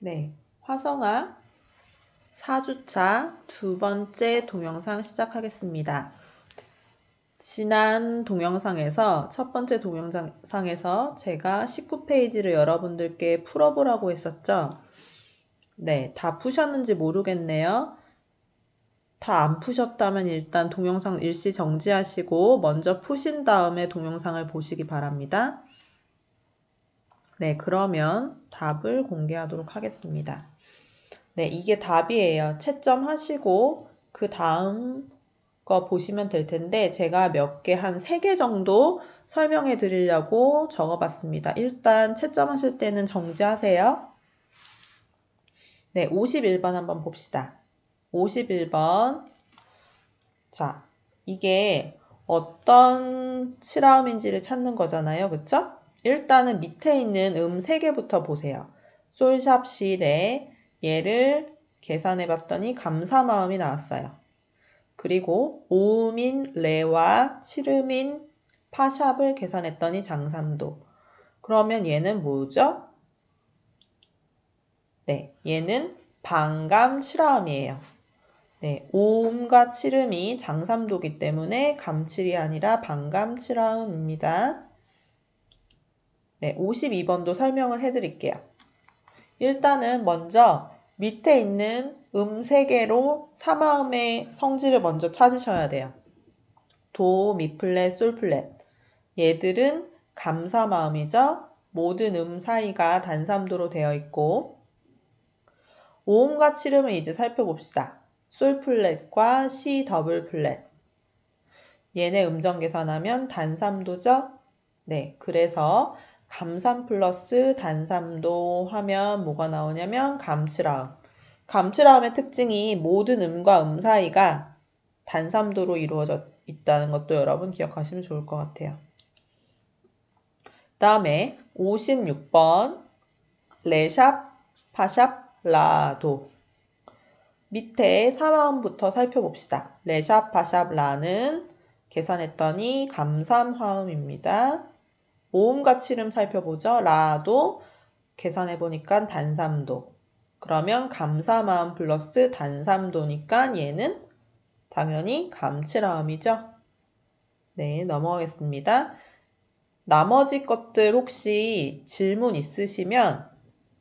네, 화성아 4주차 두 번째 동영상 시작하겠습니다. 지난 동영상에서 첫 번째 동영상에서 제가 19페이지를 여러분들께 풀어보라고 했었죠. 네, 다 푸셨는지 모르겠네요. 다 안 푸셨다면 일단 동영상 일시 정지하시고 먼저 푸신 다음에 동영상을 보시기 바랍니다. 네, 그러면 답을 공개하도록 하겠습니다. 네, 이게 답이에요. 채점 하시고 그 다음 거 보시면 될 텐데 제가 몇 개, 한 세 개 정도 설명해 드리려고 적어 봤습니다. 일단 채점하실 때는 정지하세요. 네, 51번 한번 봅시다. 51번. 자, 이게 어떤 실화음인지를 찾는 거잖아요. 그쵸? 일단은 밑에 있는 음 3개부터 보세요. 솔샵 시레 얘를 계산해 봤더니 감사 마음이 나왔어요. 그리고 오음인 레와 칠음인 파샵을 계산했더니 장삼도. 그러면 얘는 뭐죠? 네, 얘는 반감 칠화음이에요. 네, 오음과 칠음이 장삼도기 때문에 감칠이 아니라 반감 칠화음입니다. 네, 52번도 설명을 해드릴게요. 일단은 먼저 밑에 있는 음 3개로 사마음의 성질을 먼저 찾으셔야 돼요. 도, 미플랫, 솔플랫. 얘들은 감사마음이죠. 모든 음 사이가 단삼도로 되어 있고 오음과 칠음을 이제 살펴봅시다. 솔플랫과 C 더블 플랫. 얘네 음정 계산하면 단삼도죠? 네, 그래서 감삼 플러스 단삼도 하면 뭐가 나오냐면 감칠화음. 감칠화음의 특징이 모든 음과 음 사이가 단삼도로 이루어져 있다는 것도 여러분 기억하시면 좋을 것 같아요. 다음에 56번 레샵, 파샵, 라도 밑에 3화음부터 살펴봅시다. 레샵, 파샵, 라는 계산했더니 감삼화음입니다. 오음과 칠음 살펴보죠. 라도 계산해 보니까 단삼도. 그러면 감사마음 플러스 단삼도니까 얘는 당연히 감칠화음이죠. 네, 넘어가겠습니다. 나머지 것들 혹시 질문 있으시면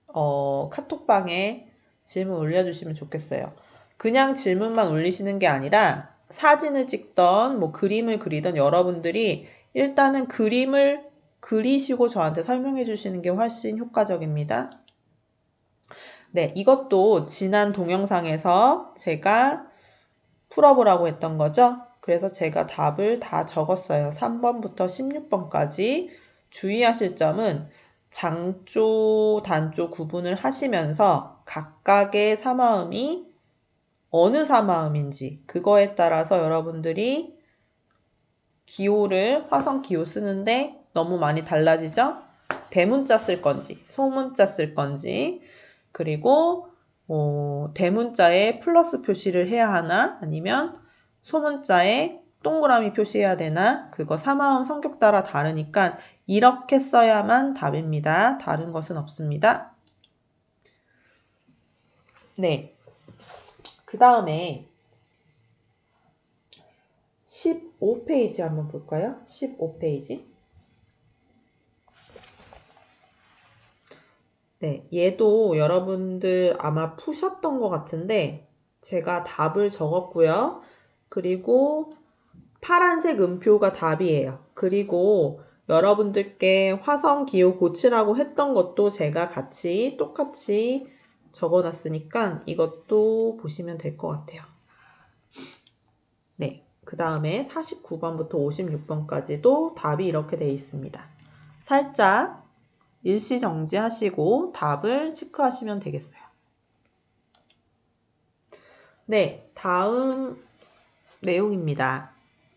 어, 카톡방에 질문 올려주시면 좋겠어요. 그냥 질문만 올리시는 게 아니라 사진을 찍던 뭐 그림을 그리던 여러분들이 일단은 그림을 그리시고 저한테 설명해 주시는 게 훨씬 효과적입니다. 네, 이것도 지난 동영상에서 제가 풀어보라고 했던 거죠. 그래서 제가 답을 다 적었어요. 3번부터 16번까지 주의하실 점은 장조, 단조 구분을 하시면서 각각의 사마음이 어느 사마음인지 그거에 따라서 여러분들이 기호를 화성 기호 쓰는데 너무 많이 달라지죠? 대문자 쓸 건지, 소문자 쓸 건지, 그리고 어, 대문자에 플러스 표시를 해야 하나, 아니면 소문자에 동그라미 표시해야 되나, 그거 사마음 성격 따라 다르니까 이렇게 써야만 답입니다. 다른 것은 없습니다. 네. 그 다음에 15페이지 한번 볼까요? 15페이지. 네, 얘도 여러분들 아마 푸셨던 것 같은데 제가 답을 적었고요. 그리고 파란색 음표가 답이에요. 그리고 여러분들께 화성 기호 고치라고 했던 것도 제가 같이 똑같이 적어놨으니까 이것도 보시면 될 것 같아요. 네, 그 다음에 49번부터 56번까지도 답이 이렇게 되어 있습니다. 살짝 일시 정지하시고 답을 체크하시면 되겠어요. 네, 다음 내용입니다.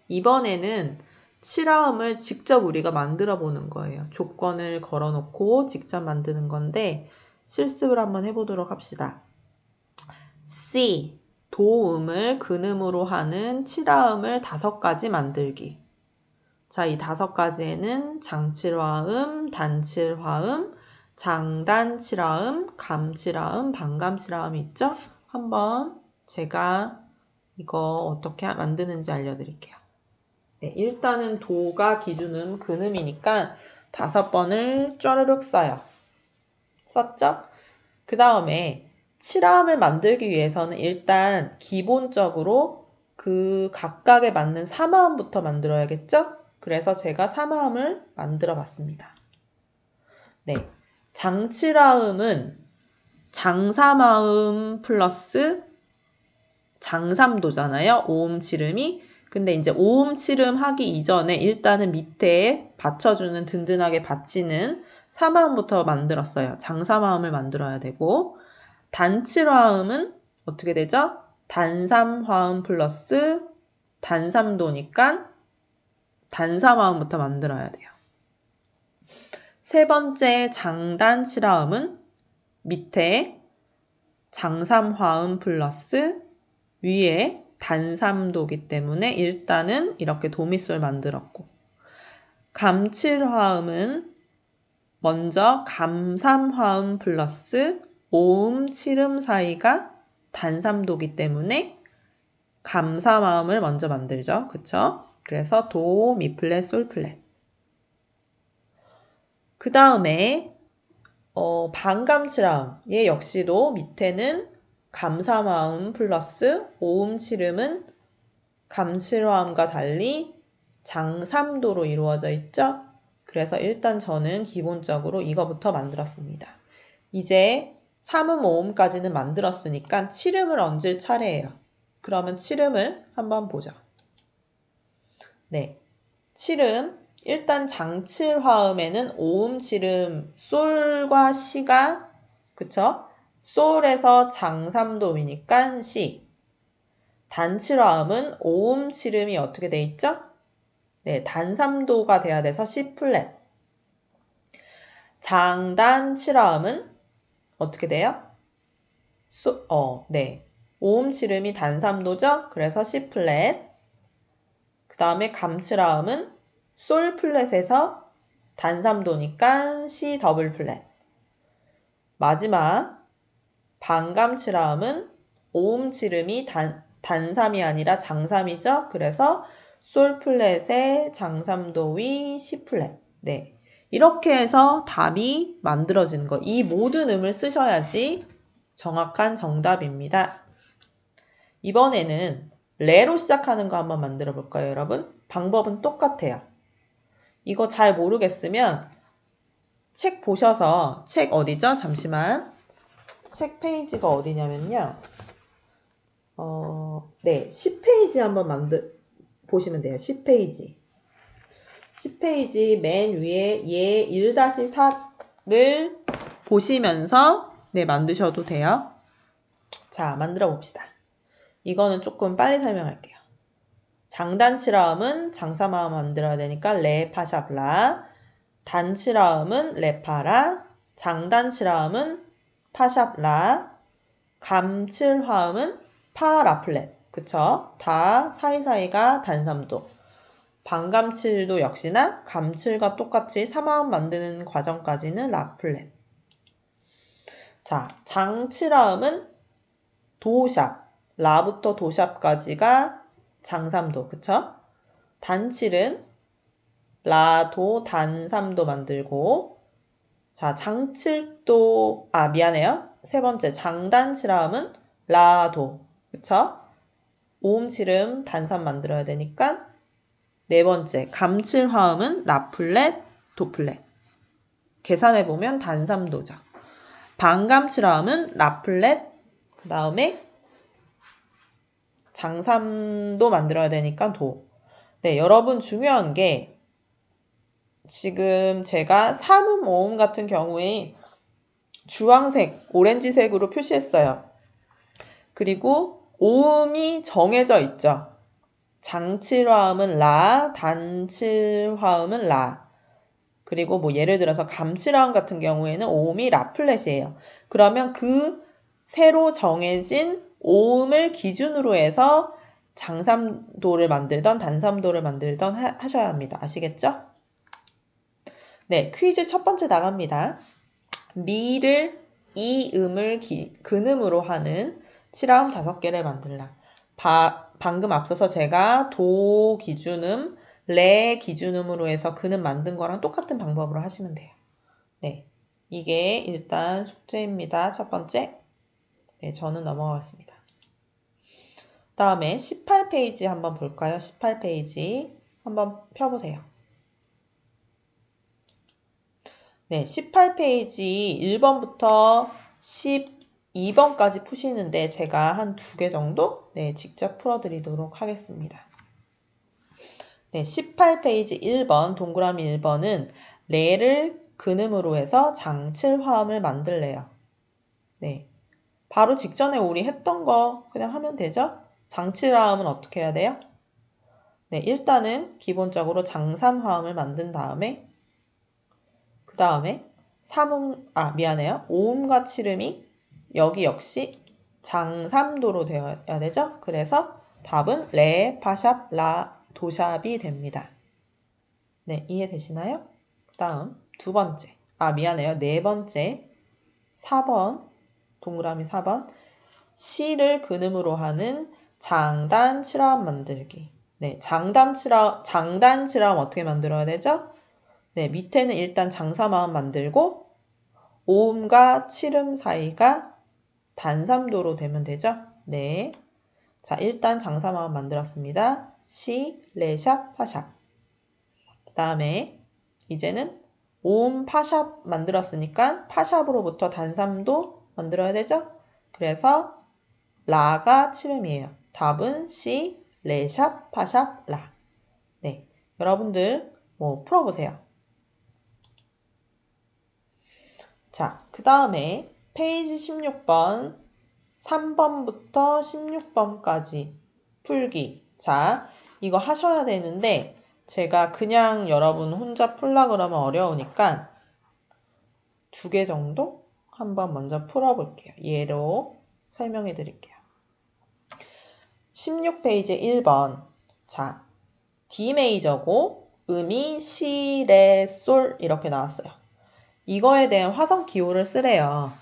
이번에는 칠화음을 직접 우리가 만들어 보는 거예요. 조건을 걸어 놓고 직접 만드는 건데 실습을 한번 해보도록 합시다. C, 도음을 근음으로 하는 칠화음을 다섯 가지 만들기. 자, 이 다섯 가지에는 장칠화음, 단칠화음, 장단치라음, 감치라음, 반감치라음이 있죠? 한번 제가 이거 어떻게 만드는지 알려드릴게요. 네, 일단은 도가 기준음 근음이니까 다섯 번을 쪼르륵 써요. 썼죠? 그 다음에 칠화음을 만들기 위해서는 일단 기본적으로 그 각각에 맞는 사마음부터 만들어야겠죠? 그래서 제가 사마음을 만들어 봤습니다. 네. 장칠화음은 장사마음 플러스 장삼도잖아요. 오음 칠음이. 근데 이제 오음 칠음 하기 이전에 일단은 밑에 받쳐주는 든든하게 받치는 사마음부터 만들었어요. 장사마음을 만들어야 되고 단칠화음은 어떻게 되죠? 단삼화음 플러스 단삼도니까 단사마음부터 만들어야 돼요. 세 번째 장단 칠화음은 밑에 장삼화음 플러스 위에 단삼도기 때문에 일단은 이렇게 도미솔 만들었고 감칠화음은 먼저 감삼화음 플러스 오음 칠음 사이가 단삼도기 때문에 감사마음을 먼저 만들죠. 그쵸? 그래서 도, 미 플랫, 솔 플랫. 그 다음에 어, 반감칠음 얘 역시도 밑에는 감사마음 플러스 오음칠음은 감칠화음과 달리 장삼도로 이루어져 있죠. 그래서 일단 저는 기본적으로 이거부터 만들었습니다. 이제 3음, 5음까지는 만들었으니까 7음을 얹을 차례예요. 그러면 7음을 한번 보죠. 네. 7음. 일단 장칠 화음에는 5음, 7음, 솔과 시가, 그쵸? 솔에서 장삼도이니까 시. 단칠화음은 5음, 7음이 어떻게 돼 있죠? 네, 단삼도가 돼야 돼서 C 플랫. 장단 칠화음은 어떻게 돼요? 소, 어, 네. 5음, 7음이 단삼도죠? 그래서 C 플랫. 그 다음에 감칠화음은 솔 플랫에서 단삼도니까 C 더블 플랫. 마지막 반감칠화음은 5음, 7음이 단, 단삼이 아니라 장삼이죠? 그래서 솔 플랫에 장삼도 위 C 플랫. 네. 이렇게 해서 답이 만들어지는 거. 이 모든 음을 쓰셔야지 정확한 정답입니다. 이번에는 레로 시작하는 거 한번 만들어 볼까요, 여러분? 방법은 똑같아요. 이거 잘 모르겠으면 책 보셔서 책 어디죠? 잠시만. 책 페이지가 어디냐면요. 어, 네, 10페이지 한번 만들 보시면 돼요. 10페이지. 10페이지 맨 위에 예 1-4를 보시면서 네, 만드셔도 돼요. 자, 만들어 봅시다. 이거는 조금 빨리 설명할게요. 장단치라음은 장사마음 만들어야 되니까 레파샤블라. 단치라음은 레파라. 장단치라음은 파샤블라. 감칠화음은 파라플렛. 그쵸? 다 사이사이가 단삼도. 반감칠도 역시나 감칠과 똑같이 사마음 만드는 과정까지는 라플렛. 자, 장칠화음은 도샵. 라부터 도샵까지가 장삼도. 그쵸? 단칠은 라도 단삼도 만들고 자, 장칠도 아 미안해요. 세 번째 장단칠화음은 라도. 그쵸? 오음칠음 단삼 만들어야 되니까 네 번째 감칠화음은 라플렛, 도플렛. 계산해 보면 단삼도죠. 반감칠화음은 라플렛, 그 다음에 장삼도 만들어야 되니까 도. 네, 여러분 중요한 게 지금 제가 3음, 5음 같은 경우에 주황색, 오렌지색으로 표시했어요. 그리고 오음이 정해져 있죠. 장칠화음은 라, 단칠화음은 라. 그리고 뭐 예를 들어서 감칠화음 같은 경우에는 오음이 라플렛이에요. 그러면 그 새로 정해진 오음을 기준으로 해서 장삼도를 만들던 단삼도를 만들던 하, 셔야 합니다. 아시겠죠? 네, 퀴즈 첫 번째 나갑니다. 미를 이 음을 기- 근음으로 하는 칠화음 다섯 개를 만들라. 바- 방금 앞서서 제가 도 기준음, 레 기준음으로 해서 근음 만든 거랑 똑같은 방법으로 하시면 돼요. 네. 이게 일단 숙제입니다. 첫 번째. 네, 저는 넘어가겠습니다. 다음에 18페이지 한번 볼까요? 18페이지 한번 펴보세요. 네, 18페이지 1번부터 12번까지 푸시는데 제가 한 두 개 정도 네, 직접 풀어드리도록 하겠습니다. 네, 18페이지 1번 동그라미 1번은 레를 근음으로 해서 장칠 화음을 만들래요. 네, 바로 직전에 우리 했던 거 그냥 하면 되죠? 장칠 화음은 어떻게 해야 돼요? 네, 일단은 기본적으로 장삼 화음을 만든 다음에 그 다음에 삼음 아 미안해요. 오음과 칠음이 여기 역시 장삼도로 되어야 되죠. 그래서 답은 레, 파샵, 라, 도샵이 됩니다. 네, 이해되시나요? 다음 두 번째. 아 미안해요. 네 번째. 4번 동그라미 4번 시를 근음으로 하는 장단 칠화음 만들기. 네, 장단 칠화 장단 칠화음 어떻게 만들어야 되죠? 네, 밑에는 일단 장사마음 만들고 오음과 칠음 사이가 단삼도로 되면 되죠? 네. 자, 일단 장사마음 만들었습니다. 시, 레샵, 파샵. 그 다음에 이제는 오음, 파샵 만들었으니까 파샵으로부터 단삼도 만들어야 되죠? 그래서 라가 칠음이에요. 답은 시, 레샵, 파샵, 라. 네. 여러분들 뭐 풀어보세요. 자, 그 다음에 페이지 16번 3번부터 16번까지 풀기. 자, 이거 하셔야 되는데 제가 그냥 여러분 혼자 풀라 그러면 어려우니까 두 개 정도 한번 먼저 풀어볼게요. 예로 설명해 드릴게요. 16페이지 1번. 자, D 메이저고 음이 시, 레, 솔 이렇게 나왔어요. 이거에 대한 화성 기호를 쓰래요.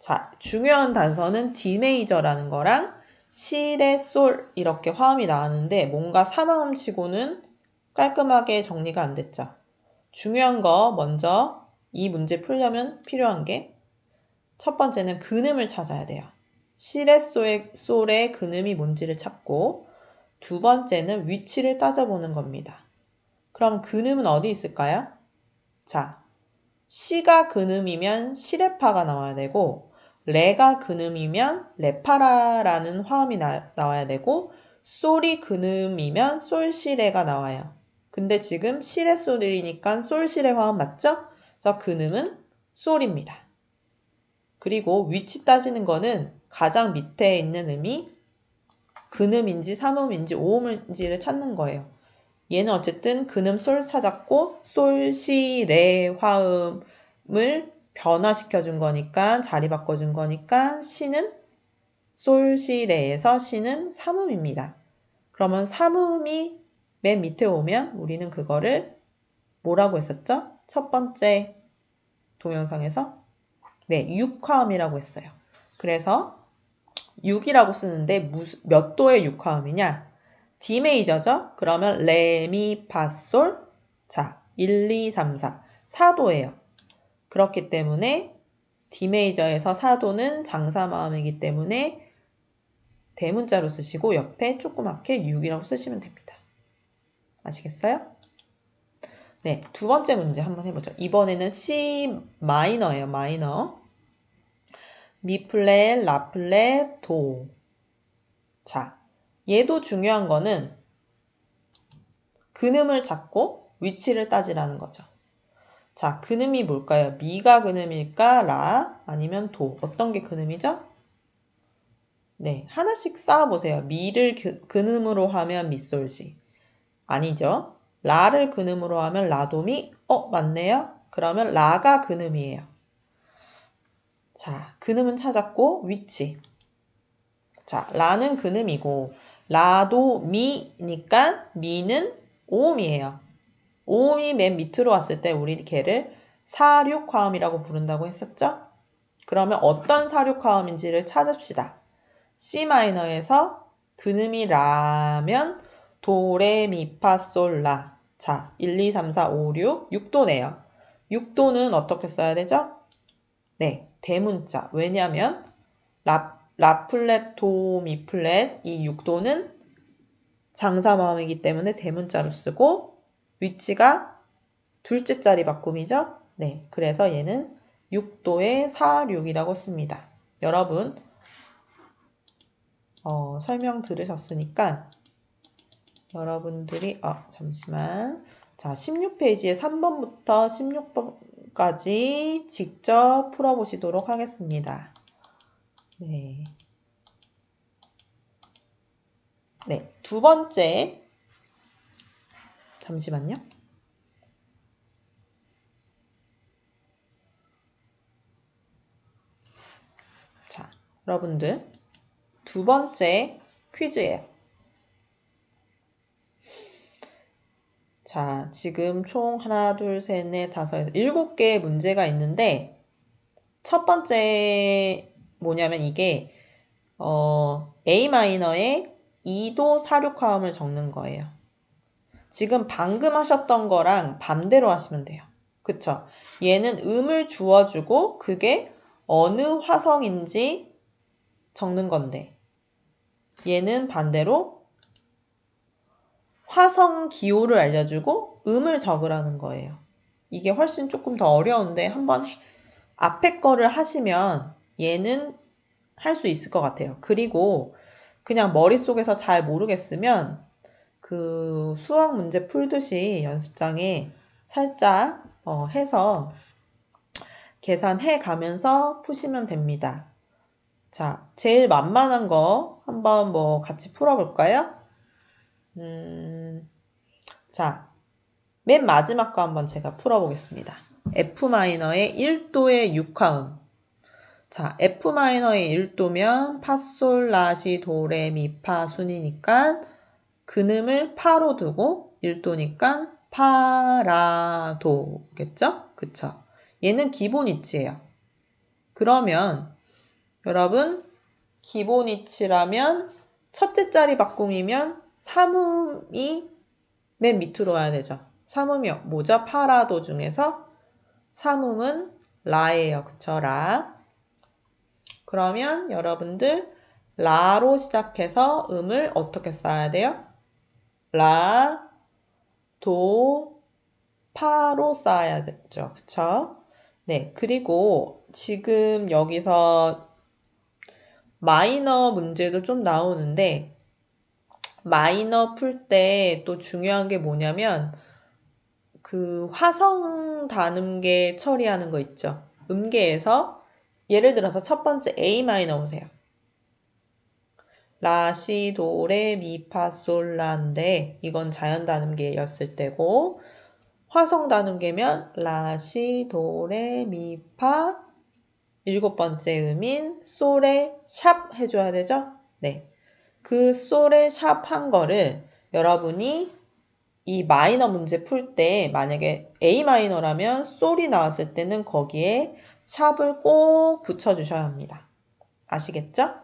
자, 중요한 단서는 D 메이저라는 거랑 시, 레, 솔 이렇게 화음이 나왔는데 뭔가 사마음 치고는 깔끔하게 정리가 안 됐죠. 중요한 거 먼저 이 문제 풀려면 필요한 게 첫 번째는 근음을 찾아야 돼요. 시레 솔의, 근음이 뭔지를 찾고 두 번째는 위치를 따져보는 겁니다. 그럼 근음은 어디 있을까요? 자, 시가 근음이면 시레파가 나와야 되고 레가 근음이면 레파라라는 화음이 나, 나와야 되고 솔이 근음이면 솔시레가 나와요. 근데 지금 시레 솔이니까 솔시레 화음 맞죠? 그래서 근음은 솔입니다. 그리고 위치 따지는 거는 가장 밑에 있는 음이 근음인지 삼음인지 오음인지를 찾는 거예요. 얘는 어쨌든 근음 솔 찾았고 솔, 시, 레 화음을 변화시켜 준 거니까 자리 바꿔 준 거니까 시는 솔, 시, 레에서 시는 삼음입니다. 그러면 삼음이 맨 밑에 오면 우리는 그거를 뭐라고 했었죠? 첫 번째 동영상에서 네, 6화음이라고 했어요. 그래서 6이라고 쓰는데 몇 도의 6화음이냐? D 메이저죠? 그러면 레, 미, 파, 솔. 자, 1, 2, 3, 4. 4도예요. 그렇기 때문에 D 메이저에서 4도는 장사마음이기 때문에 대문자로 쓰시고 옆에 조그맣게 6이라고 쓰시면 됩니다. 아시겠어요? 네, 두 번째 문제 한번 해보죠. 이번에는 C 마이너예요, 마이너. 미 플랫, 라 플랫, 도. 자, 얘도 중요한 거는 근음을 찾고 위치를 따지라는 거죠. 자, 근음이 뭘까요? 미가 근음일까? 라? 아니면 도? 어떤 게 근음이죠? 네, 하나씩 쌓아보세요. 미를 근음으로 하면 미솔시. 아니죠. 라를 근음으로 하면 라도미. 어, 맞네요. 그러면 라가 근음이에요. 자, 근음은 찾았고 위치. 자, 라는 근음이고 라도 미니까 미는 오음이에요. 오음이 맨 밑으로 왔을 때 우리 걔를 사륙화음이라고 부른다고 했었죠? 그러면 어떤 사륙화음인지를 찾읍시다. C 마이너에서 근음이 라면 도레미파솔라 자 1, 2, 3, 4, 5, 6 6도네요. 6도는 어떻게 써야 되죠? 네 대문자 왜냐하면 라, 라플렛 도 미플렛 이 6도는 장사마음이기 때문에 대문자로 쓰고 위치가 둘째 자리 바꿈이죠. 네 그래서 얘는 6도의 4, 6이라고 씁니다. 여러분 어, 설명 들으셨으니까 여러분들이 어, 잠시만 자 16페이지에 3번부터 16번 까지 직접 풀어보시도록 하겠습니다. 네. 네, 두 번째 잠시만요. 자, 여러분들 두 번째 퀴즈예요. 자, 지금 총 하나, 둘, 셋, 넷, 다섯, 일곱 개의 문제가 있는데 첫 번째 뭐냐면 이게 어, A 마이너의 2도 사륙화음을 적는 거예요. 지금 방금 하셨던 거랑 반대로 하시면 돼요. 그쵸? 얘는 음을 주어주고 그게 어느 화성인지 적는 건데 얘는 반대로 화성 기호를 알려주고 음을 적으라는 거예요. 이게 훨씬 조금 더 어려운데 한번 앞에 거를 하시면 얘는 할 수 있을 것 같아요. 그리고 그냥 머릿속에서 잘 모르겠으면 그 수학 문제 풀듯이 연습장에 살짝 어 해서 계산해 가면서 푸시면 됩니다. 자, 제일 만만한 거 한번 뭐 같이 풀어볼까요? 음, 자, 맨 마지막 거 한번 제가 풀어보겠습니다. F마이너의 1도의 6화음. 자, F마이너의 1도면 파솔, 라시, 도, 레, 미, 파 순이니까 근음을 파로 두고 1도니까 파라도겠죠? 그쵸? 얘는 기본 위치예요. 그러면 여러분 기본 위치라면 첫째 자리 바꿈이면 삼음이 맨 밑으로 와야 되죠. 삼음이 뭐죠? 파라도 중에서 삼음은 라예요. 그쵸? 라. 그러면 여러분들 라로 시작해서 음을 어떻게 써야 돼요? 라, 도, 파로 쌓아야 되죠. 그쵸? 네. 그리고 지금 여기서 마이너 문제도 좀 나오는데 마이너 풀 때 또 중요한 게 뭐냐면 그 화성 단음계 처리하는 거 있죠. 음계에서 예를 들어서 첫 번째 A 마이너 보세요. 라, 시, 도, 레, 미, 파, 솔, 라인데 이건 자연 단음계였을 때고 화성 단음계면 라, 시, 도, 레, 미, 파, 일곱 번째 음인 솔에 샵 해줘야 되죠? 네. 그 솔에 샵한 거를 여러분이 이 마이너 문제 풀 때 만약에 A 마이너라면 솔이 나왔을 때는 거기에 샵을 꼭 붙여주셔야 합니다. 아시겠죠?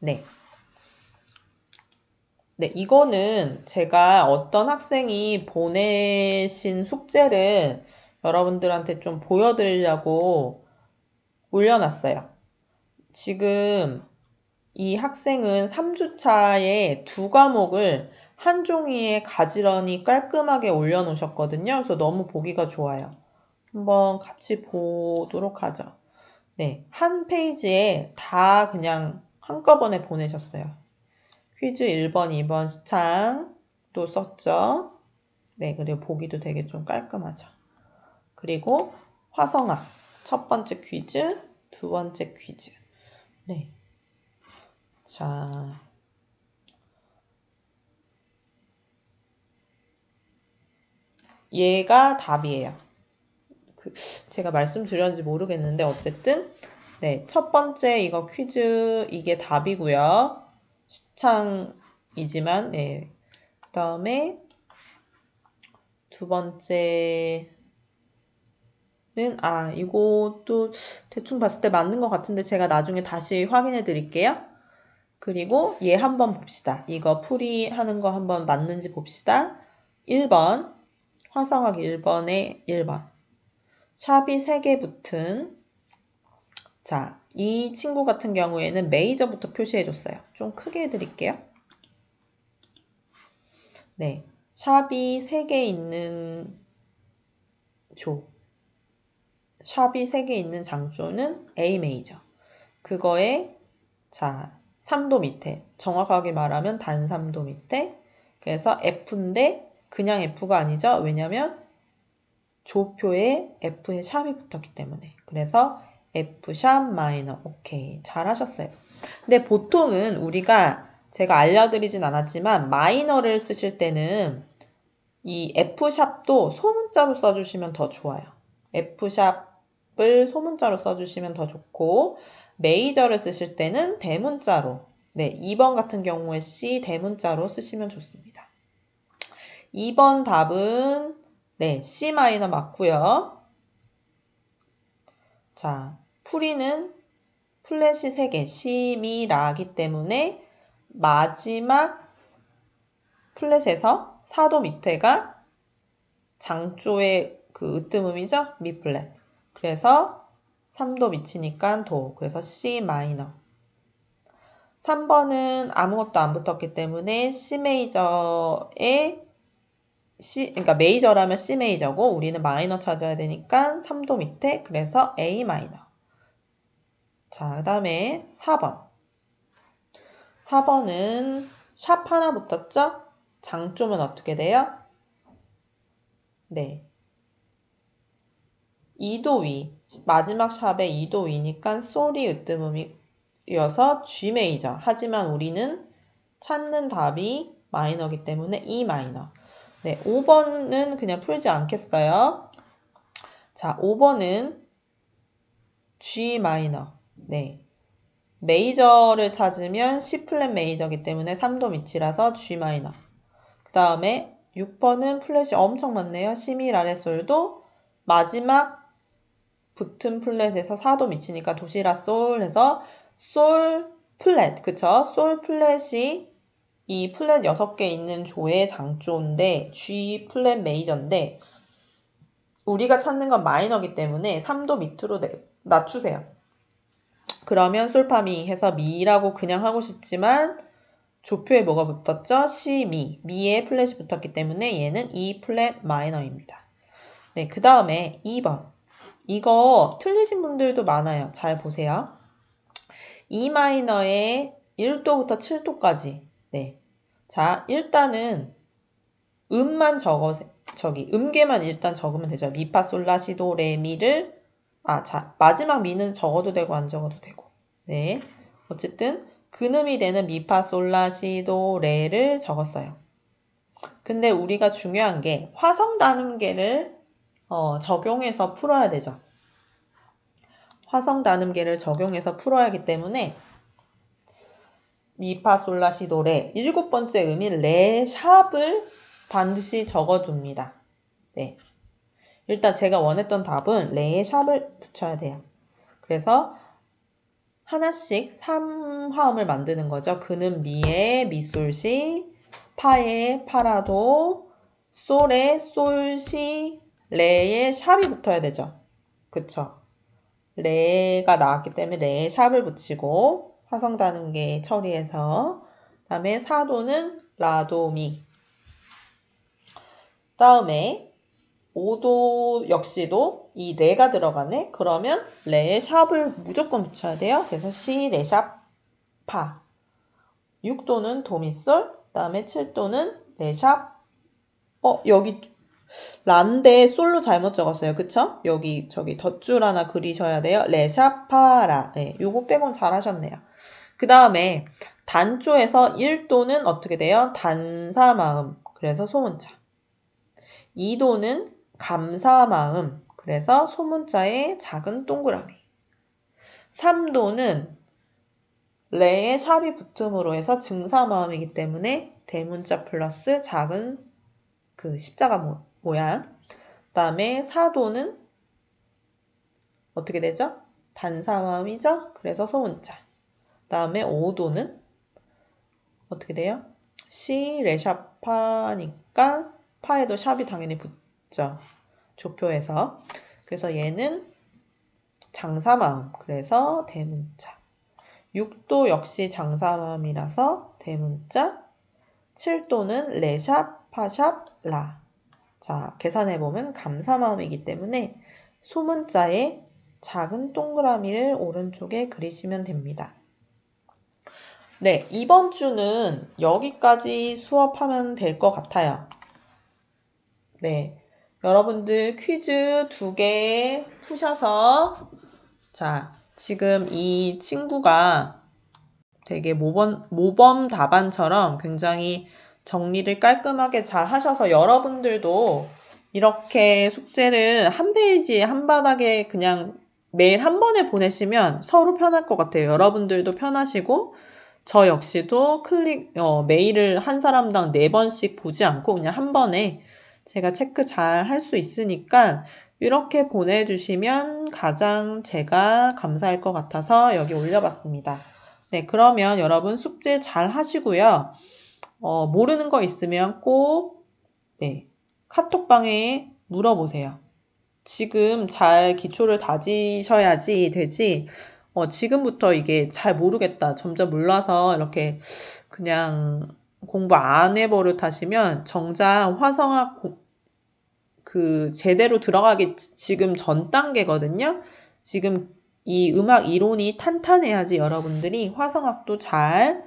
네. 네, 이거는 제가 어떤 학생이 보내신 숙제를 여러분들한테 좀 보여드리려고 올려놨어요. 지금 이 학생은 3주차에 두 과목을 한 종이에 가지런히 깔끔하게 올려놓으셨거든요. 그래서 너무 보기가 좋아요. 한번 같이 보도록 하죠. 네, 한 페이지에 다 그냥 한꺼번에 보내셨어요. 퀴즈 1번, 2번 시창도 썼죠. 네, 그리고 보기도 되게 좀 깔끔하죠. 그리고 화성학 첫 번째 퀴즈, 두 번째 퀴즈. 네. 자. 얘가 답이에요. 그 제가 말씀드렸는지 모르겠는데 어쨌든 네, 첫 번째 이거 퀴즈 이게 답이고요. 시창이지만 네. 그다음에 두 번째 아, 이것도 대충 봤을 때 맞는 것 같은데 제가 나중에 다시 확인해 드릴게요. 그리고 얘 한번 봅시다. 이거 풀이 하는 거 한번 맞는지 봅시다. 1번. 화성학 1번에 1번. 샵이 3개 붙은 자, 이 친구 같은 경우에는 메이저부터 표시해 줬어요. 좀 크게 해드릴게요. 네. 샵이 3개 있는 조. 샵이 3개 있는 장조는 A 메이저. 그거에 자, 3도 밑에 정확하게 말하면 단 3도 밑에 그래서 F인데 그냥 F가 아니죠. 왜냐면 조표에 F에 샵이 붙었기 때문에 그래서 F샵 마이너 오케이 잘하셨어요. 근데 보통은 우리가 제가 알려드리진 않았지만 마이너를 쓰실 때는 이 F샵도 소문자로 써주시면 더 좋아요. F샵을 소문자로 써주시면 더 좋고 메이저를 쓰실 때는 대문자로 네, 2번 같은 경우에 C 대문자로 쓰시면 좋습니다. 2번 답은 네, C 마이너 맞고요. 자, 풀이는 플랫이 3개, 시 미 라기 때문에 마지막 플랫에서 4도 밑에가 장조의 그 으뜸음이죠? 미 플랫. 그래서 3도 밑이니까 도. 그래서 C 마이너. 3번은 아무것도 안 붙었기 때문에 C 메이저에 C, 그러니까 메이저라면 C 메이저고 우리는 마이너 찾아야 되니까 3도 밑에 그래서 A 마이너. 자, 그 다음에 4번. 4번은 샵 하나 붙었죠? 장조면 어떻게 돼요? 네. 2도 위. 마지막 샵의 2도 위니까 소리 으뜸음이어서 G 메이저. 하지만 우리는 찾는 답이 마이너기 때문에 E 마이너. 네, 5번은 그냥 풀지 않겠어요. 자, 5번은 G 마이너. 네. 메이저를 찾으면 C 플랫 메이저기 때문에 3도 밑이라서 G 마이너. 그 다음에 6번은 플랫이 엄청 많네요. 시밀 아래 솔도 마지막 붙은 플랫에서 4도 밑이니까 도시라 솔 해서 솔 플랫 그쵸? 솔 플랫이 이 플랫 6개 있는 조의 장조인데 G 플랫 메이저인데 우리가 찾는 건 마이너기 때문에 3도 밑으로 낮추세요. 그러면 솔파미 해서 미라고 그냥 하고 싶지만 조표에 뭐가 붙었죠? 시, 미. 미에 플랫이 붙었기 때문에 얘는 E 플랫 마이너입니다. 네, 그 다음에 2번. 이거 틀리신 분들도 많아요. 잘 보세요. E 마이너의 1도부터 7도까지. 네. 자, 일단은 음만 적어, 저기, 음계만 일단 적으면 되죠. 미파, 솔라, 시도, 레, 미를 아, 자, 마지막 미는 적어도 되고 안 적어도 되고. 네. 어쨌든 근음이 되는 미파 솔라 시도 레를 적었어요. 근데 우리가 중요한 게 화성 단음계를 어, 적용해서 풀어야 되죠. 화성 단음계를 적용해서 풀어야 하기 때문에 미파 솔라 시 도 레 일곱 번째 음인 레 샵을 반드시 적어줍니다. 네. 일단 제가 원했던 답은 레에 샵을 붙여야 돼요. 그래서 하나씩 3화음을 만드는 거죠. 그는 미에 미솔시, 파에 파라도, 솔에 솔시, 레에 샵이 붙어야 되죠. 그쵸? 레가 나왔기 때문에 레에 샵을 붙이고 화성 다는게 처리해서 다음에 사도는 라도미 다음에 5도 역시도 이 레가 들어가네? 그러면 레에 샵을 무조건 붙여야 돼요. 그래서 시, 레 샵, 파. 6도는 도미솔, 그 다음에 7도는 레 샵, 어, 여기 란데 솔로 잘못 적었어요. 그쵸? 여기 저기 덧줄 하나 그리셔야 돼요. 레샵, 파라. 네, 요거 빼곤 잘하셨네요. 그 다음에 단조에서 1도는 어떻게 돼요? 단사마음. 그래서 소문자. 2도는 감사 마음. 그래서 소문자의 작은 동그라미. 3도는 레의 샵이 붙음으로 해서 증사 마음이기 때문에 대문자 플러스 작은 그 십자가 모, 양 그 다음에 4도는 어떻게 되죠? 단사마음이죠? 그래서 소문자. 다음에 오도는 어떻게 돼요? 시 레샤파니까 파에도 샵이 당연히 붙죠. 조표에서. 그래서 얘는 장사마음. 그래서 대문자. 6도 역시 장사마음이라서 대문자. 7도는 레샵, 파샵, 라. 자, 계산해 보면 감사 마음이기 때문에 소문자에 작은 동그라미를 오른쪽에 그리시면 됩니다. 네, 이번 주는 여기까지 수업하면 될 것 같아요. 네, 여러분들 퀴즈 두 개 푸셔서 자, 지금 이 친구가 되게 모범, 모범 답안처럼 굉장히 정리를 깔끔하게 잘 하셔서 여러분들도 이렇게 숙제를 한 페이지에 한 바닥에 그냥 매일 한 번에 보내시면 서로 편할 것 같아요. 여러분들도 편하시고 저 역시도 클릭 어, 메일을 한 사람당 네 번씩 보지 않고 그냥 한 번에 제가 체크 잘 할 수 있으니까 이렇게 보내주시면 가장 제가 감사할 것 같아서 여기 올려봤습니다. 네, 그러면 여러분 숙제 잘 하시고요. 어, 모르는 거 있으면 꼭 네, 카톡방에 물어보세요. 지금 잘 기초를 다지셔야지 되지. 어, 지금부터 이게 잘 모르겠다. 점점 몰라서 이렇게 그냥 공부 안 해버릇 하시면 정작 화성학 고- 그 제대로 들어가기 지- 지금 전 단계거든요. 지금 이 음악 이론이 탄탄해야지 여러분들이 화성학도 잘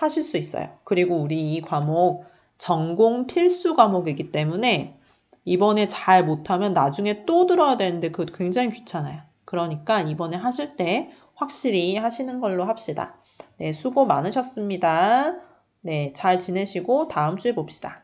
하실 수 있어요. 그리고 우리 이 과목 전공 필수 과목이기 때문에 이번에 잘 못하면 나중에 또 들어야 되는데 그거 굉장히 귀찮아요. 그러니까 이번에 하실 때 확실히 하시는 걸로 합시다. 네, 수고 많으셨습니다. 네, 잘 지내시고 다음 주에 봅시다.